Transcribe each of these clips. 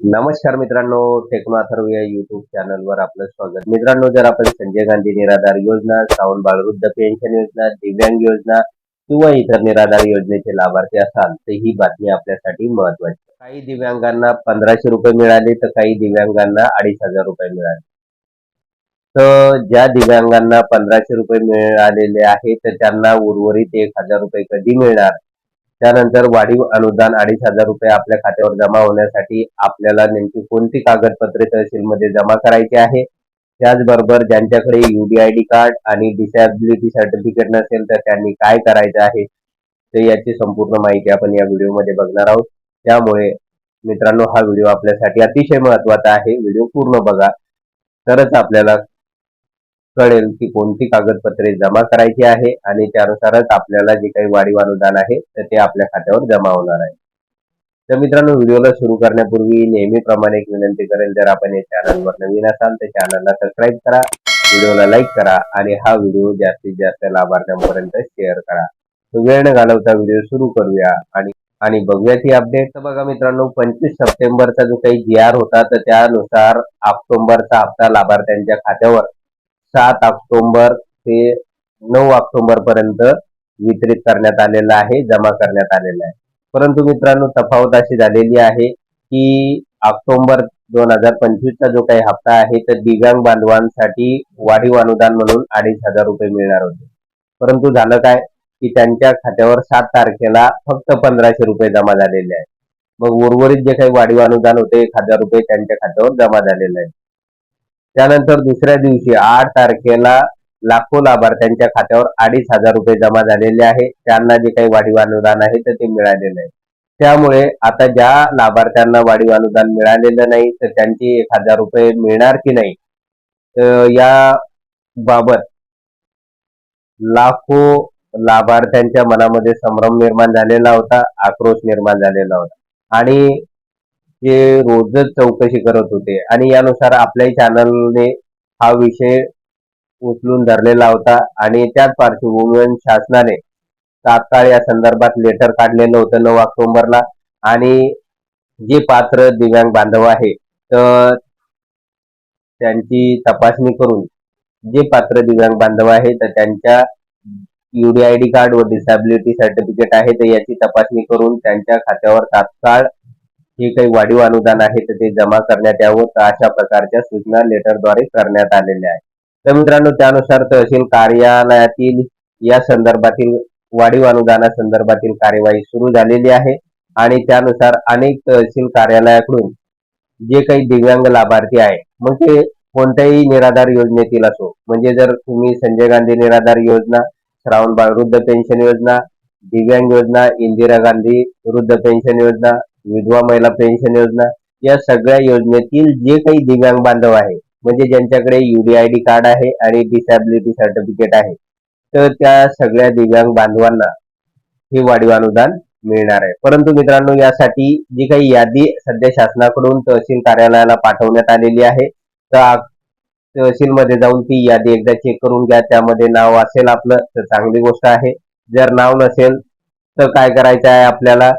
नमस्कार मित्रांनो टेक्नो या युट्यूब चॅनलवर आपलं स्वागत. मित्रांनो जर आपण संजय गांधी निराधार योजना श्रावण बाळवृद्ध पेन्शन योजना दिव्यांग योजना किंवा इतर निराधार योजनेचे लाभार्थी असाल तर ही बातमी आपल्यासाठी महत्वाची काही दिव्यांगांना पंधराशे रुपये मिळाले तर काही दिव्यांगांना अडीच हजार रुपये मिळाले. तर ज्या दिव्यांगांना पंधराशे रुपये मिळालेले आहेत तर त्यांना उर्वरित एक हजार रुपये कधी मिळणार? त्यानंतर वाढीव अनुदान अडीच हजार रुपये आपल्या खात्यावर जमा होण्यासाठी आपल्याला नेमकी कोणती कागदपत्रे तहसीलमध्ये जमा करायची आहे? त्याचबरोबर ज्यांच्याकडे युडीआयडी कार्ड आणि डिसॅबिलिटी सर्टिफिकेट नसेल तर त्यांनी काय करायचं आहे? तर याची संपूर्ण माहिती आपण या व्हिडिओमध्ये बघणार आहोत. त्यामुळे मित्रांनो हा व्हिडिओ आपल्यासाठी अतिशय महत्त्वाचा आहे. व्हिडिओ पूर्ण बघा. तरच आपल्याला कळेल की कोणती कागदपत्रे जमा करायची आहे आणि त्यानुसारच आपल्याला जे काही वाढीव अनुदान आहे तर ते आपल्या खात्यावर जमा होणार आहे. तर मित्रांनो व्हिडिओला सुरू करण्यापूर्वी नेहमीप्रमाणे एक विनंती करेल जर आपण या चॅनलवर नवीन असाल तर चॅनलला सबस्क्राईब करा व्हिडिओला लाईक करा आणि हा व्हिडिओ जास्तीत जास्त लाभार्थ्यांपर्यंत शेअर करा. वेळ न घालवता व्हिडिओ सुरू करूया आणि आणि बघूया ती अपडेट. तर बघा मित्रांनो पंचवीस सप्टेंबरचा जो काही जी आर होता तर त्यानुसार ऑक्टोबरचा हप्ता लाभार्थ्यांच्या खात्यावर सात ऑक्टोबर ते नऊ ऑक्टोबर पर्यंत वितरित करण्यात आलेला आहे जमा करण्यात आलेला आहे. परंतु मित्रांनो तफावत अशी झालेली आहे की ऑक्टोबर दोन हजार पंचवीसचा जो काही हप्ता आहे तर दिव्यांग बांधवांसाठी वाढीव अनुदान म्हणून अडीच हजार रुपये मिळणार होते. परंतु झालं काय की त्यांच्या खात्यावर सात तारखेला फक्त पंधराशे रुपये जमा झालेले आहे मग उर्वरित जे काही वाढीव अनुदान होते एक हजार रुपये त्यांच्या खात्यावर जमा झालेलं आहे त्यानंतर दुसऱ्या दिवशी आठ तारखेला लाखो लाभार्थ्यांच्या खात्यावर अडीच हजार रुपये जमा झालेले आहे. त्यांना जे काही वाढीव अनुदान आहे तर ते मिळालेलं आहे. त्यामुळे आता ज्या लाभार्थ्यांना वाढीव अनुदान मिळालेलं नाही तर त्यांची एक हजार रुपये मिळणार की नाही? तर या बाबत लाखो लाभार्थ्यांच्या मनामध्ये संभ्रम निर्माण झालेला होता आक्रोश निर्माण झालेला होता. आणि जे रोजच चौकशी करत होते. आणि यानुसार आपल्याही चॅनलने हा विषय उचलून धरलेला होता. आणि त्याच पार्श्वभूमीवर शासनाने तात्काळ या संदर्भात लेटर काढलेलं होतं नऊ ऑक्टोबरला. आणि जे पात्र दिव्यांग बांधव आहे तर त्यांची तपासणी करून जे पात्र दिव्यांग बांधव आहे तर त्यांच्या युडीआयडी कार्ड व डिसॅबिलिटी सर्टिफिकेट आहे तर याची तपासणी करून त्यांच्या खात्यावर तात्काळ हे काही वाढीव अनुदान आहे तर ते जमा करण्यात यावं तर अशा प्रकारच्या सूचना लेटरद्वारे करण्यात आलेल्या आहेत. तर मित्रांनो त्यानुसार तहसील कार्यालयातील या संदर्भातील वाढीव अनुदानासंदर्भातील कार्यवाही सुरू झालेली आहे आणि त्यानुसार अनेक तहसील कार्यालयाकडून जे काही दिव्यांग लाभार्थी आहे मग ते कोणत्याही निराधार योजनेतील असो म्हणजे जर तुम्ही संजय गांधी निराधार योजना श्रावण बाळ वृद्ध पेन्शन योजना दिव्यांग योजना इंदिरा गांधी वृद्ध पेन्शन योजना विधवा महिला पेन्शन योजना या सगळ्या योजनेतील जे काही दिव्यांग बांधव आहे म्हणजे ज्यांच्याकडे युडीआयडी कार्ड आहे आणि डिसॅबिलिटी सर्टिफिकेट आहे तर त्या सगळ्या दिव्यांग बांधवांना हे वाढीव अनुदान मिळणार आहे. परंतु मित्रांनो यासाठी जी काही यादी सध्या शासनाकडून तहसील कार्यालयाला पाठवण्यात आलेली आहे तर तहसीलमध्ये जाऊन ती यादी एकदा चेक करून घ्या. त्यामध्ये नाव असेल आपलं तर चांगली गोष्ट आहे. जर नाव नसेल तर काय करायचं आहे आपल्याला?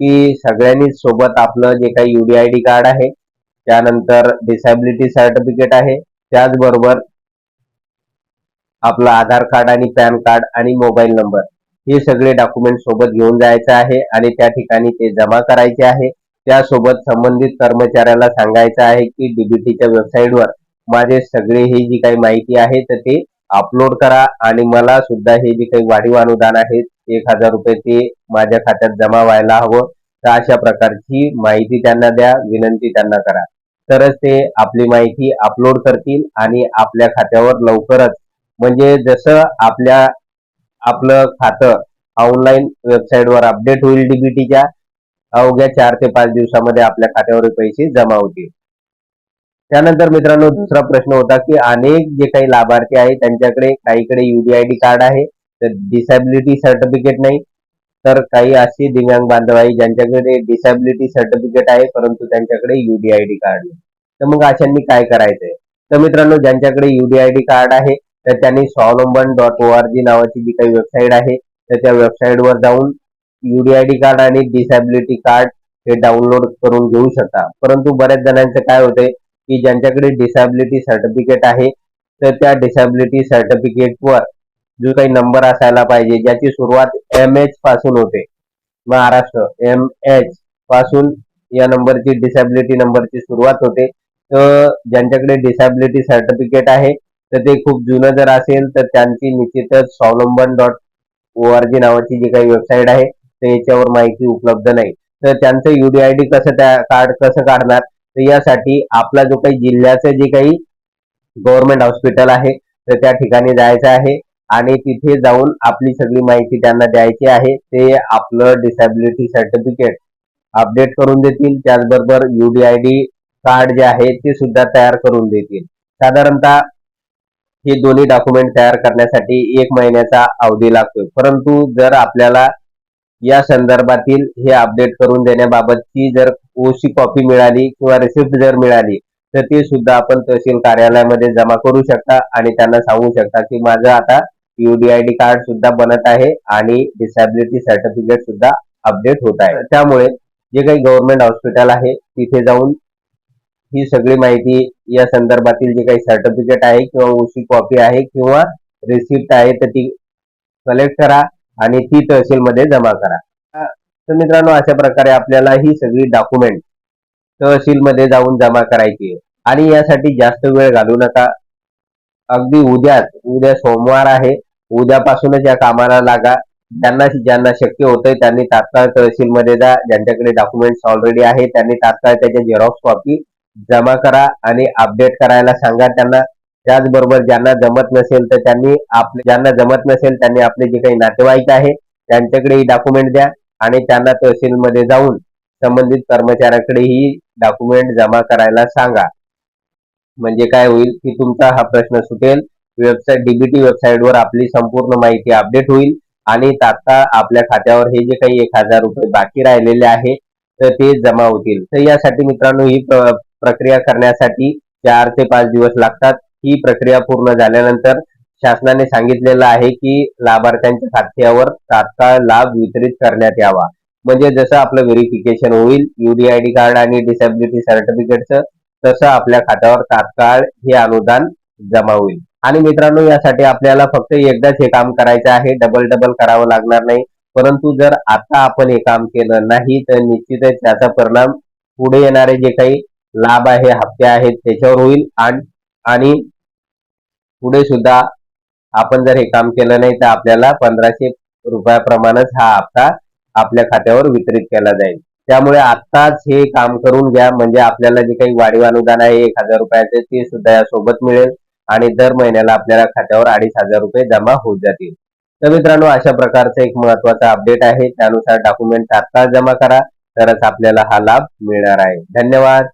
की सगळ्यांनीच सोबत आपलं जे काही युडीआयडी कार्ड आहे त्यानंतर डिसॅबिलिटी सर्टिफिकेट आहे त्याचबरोबर आपलं आधार कार्ड आणि पॅन कार्ड आणि मोबाईल नंबर हे सगळे डॉक्युमेंट सोबत घेऊन जायचं आहे आणि त्या ठिकाणी ते जमा करायचे आहे. त्यासोबत संबंधित कर्मचाऱ्याला सांगायचं आहे की डीबीटीच्या वेबसाईटवर माझे सगळे ही जी काही माहिती आहे तर ते अपलोड करा आणि मला सुद्धा हे जे काही वाढीव अनुदान आहे एक हजार रुपये ते माझ्या खात्यात जमा व्हायला हवं. तर अशा प्रकारची माहिती त्यांना द्या विनंती त्यांना करा. तरच ते आपली माहिती अपलोड करतील आणि आपल्या खात्यावर लवकरच म्हणजे जसं आपल्या आपलं खातं ऑनलाईन वेबसाईटवर अपडेट होईल डीबीटीच्या अवघ्या चार ते पाच दिवसामध्ये आपल्या खात्यावर पैसे जमा होतील. त्यानंतर मित्रांनो दुसरा प्रश्न होता की अनेक जे काही लाभार्थी आहेत त्यांच्याकडे काहीकडे युडीआयडी कार्ड आहे. तर डिसॅबिलिटी सर्टिफिकेट नाही. तर काही असे दिव्यांग बांधव आहे ज्यांच्याकडे डिसॅबिलिटी सर्टिफिकेट आहे परंतु त्यांच्याकडे युडीआयडी कार्ड नाही. तर मग अशांनी काय करायचंय? तर मित्रांनो ज्यांच्याकडे युडीआयडी कार्ड आहे तर त्यांनी स्वावलंबन डॉट ओ आर जी नावाची जी काही वेबसाईट आहे तर त्या वेबसाईटवर जाऊन युडीआयडी कार्ड आणि डिसॅबिलिटी कार्ड हे डाउनलोड करून घेऊ शकता. परंतु बऱ्याच जणांचं काय होतंय की ज्यांच्याकडे डिसॅबिलिटी सर्टिफिकेट आहे तर त्या डिसॅबिलिटी सर्टिफिकेटवर जो काही नंबर असायला पाहिजे ज्याची सुरुवात एम एच पासून होते. महाराष्ट्र एम एच पासून या नंबरची डिसॅबिलिटी नंबरची सुरुवात होते. तर ज्यांच्याकडे डिसॅबिलिटी सर्टिफिकेट आहे तर ते खूप जुनं जर असेल तर त्यांची निश्चितच स्वावलंबन डॉट ओ आर जी नावाची जी काही वेबसाईट आहे तर याच्यावर माहिती उपलब्ध नाही. तर त्यांचं युडीआयडी कसं त्या कार्ड कसं काढणार? तर यासाठी आपला जो काही जिल्ह्याचं जे काही गव्हर्नमेंट हॉस्पिटल आहे तर त्या ठिकाणी जायचं आहे. आणि तिथे जाऊन आपली सगळी माहिती त्यांना द्यायची आहे. ते आपलं डिसॅबिलिटी सर्टिफिकेट अपडेट करून देतील. त्याचबरोबर युडीआयडी कार्ड जे आहे ते सुद्धा तयार करून देतील. साधारणतः हे दोन्ही डॉक्युमेंट तयार करण्यासाठी एक महिन्याचा अवधी लागतो परंतु जर आपल्याला या संदर्भातील हे अपडेट करून देण्याबाबतची जर ओशी कॉपी मिळाली किंवा रिसिप्ट जर मिळाली तर ते सुद्धा आपण तहसील कार्यालयामध्ये जमा करू शकता आणि त्यांना सांगू शकता की माझं आता युडीआयडी कार्ड सुद्धा बनत आहे आणि डिसॅबिलिटी सर्टिफिकेट सुद्धा अपडेट होत आहे. त्यामुळे जे काही गव्हर्नमेंट हॉस्पिटल आहे तिथे जाऊन ही सगळी माहिती या संदर्भातील जे काही सर्टिफिकेट आहे किंवा ओशी कॉपी आहे किंवा रिसिप्ट आहे तर ती कलेक्ट करा आणि ती तहसीलमध्ये जमा करा. तर मित्रांनो अशा प्रकारे आपल्याला ही सगळी डॉक्युमेंट तहसीलमध्ये जाऊन जमा करायची आहे. आणि यासाठी जास्त वेळ घालू नका. अगदी उद्याच उद्या सोमवार आहे. उद्यापासूनच या कामाला लागा. ज्यांना ज्यांना शक्य होतंय त्यांनी तात्काळ तहसीलमध्ये जा. ज्यांच्याकडे डॉक्युमेंट्स ऑलरेडी आहे त्यांनी तात्काळ त्याच्या झेरॉक्स कॉपी जमा करा आणि अपडेट करायला सांगा त्यांना. त्याचबरोबर ज्यांना जमत नसेल तर त्यांनी आपले ज्यांना जमत नसेल त्यांनी आपले जे काही नातेवाईक आहे त्यांच्याकडे ही डॉक्युमेंट द्या आणि त्यांना तहसीलमध्ये जाऊन संबंधित कर्मचाऱ्याकडे ही डॉक्युमेंट जमा करायला सांगा. म्हणजे काय होईल की तुमचा हा प्रश्न सुटेल. वेबसाईट डीबीटी वेबसाईटवर आपली संपूर्ण माहिती अपडेट होईल. आणि तात्काळ आपल्या खात्यावर हे जे काही एक हजार रुपये बाकी राहिलेले आहे तर ते जमा होतील. तर यासाठी मित्रांनो ही प्रक्रिया करण्यासाठी चार ते पाच दिवस लागतात. ही प्रक्रिया पूर्ण झाल्यानंतर शासनाने सांगितलेलं आहे की लाभार्थ्यांच्या खात्यावर तात्काळ लाभ वितरित करण्यात यावा. म्हणजे जसं आपलं व्हेरिफिकेशन होईल युडीआयडी कार्ड आणि डिसेबिलिटी सर्टिफिकेटचं तसं आपल्या खात्यावर तात्काळ हे अनुदान जमा होईल. आणि मित्रांनो यासाठी आपल्याला फक्त एकदाच हे काम करायचं आहे. डबल डबल करावं लागणार नाही. परंतु जर आता आपण हे काम केलं नाही तर निश्चितच त्याचा परिणाम पुढे येणारे जे काही लाभ आहे हप्ते आहेत त्याच्यावर होईल. आणि पुढे सुद्धा आपण जर हे काम केलं नाही तर आपल्याला पंधराशे रुपयाप्रमाणेच हा हप्ता आपल्या खात्यावर वितरित केला जाईल. त्यामुळे आत्ताच हे काम करून घ्या. म्हणजे आपल्याला जे काही वाढीव अनुदान आहे एक हजार रुपयाचे ते सुद्धा यासोबत मिळेल. आणि दर महिन्याला आपल्याला खात्यावर अडीच हजार रुपये जमा होत जातील. तर मित्रांनो अशा प्रकारचा एक महत्त्वाचा अपडेट आहे. त्यानुसार डॉक्युमेंट तात्काळ जमा करा. तरच आपल्याला हा लाभ मिळणार आहे. धन्यवाद.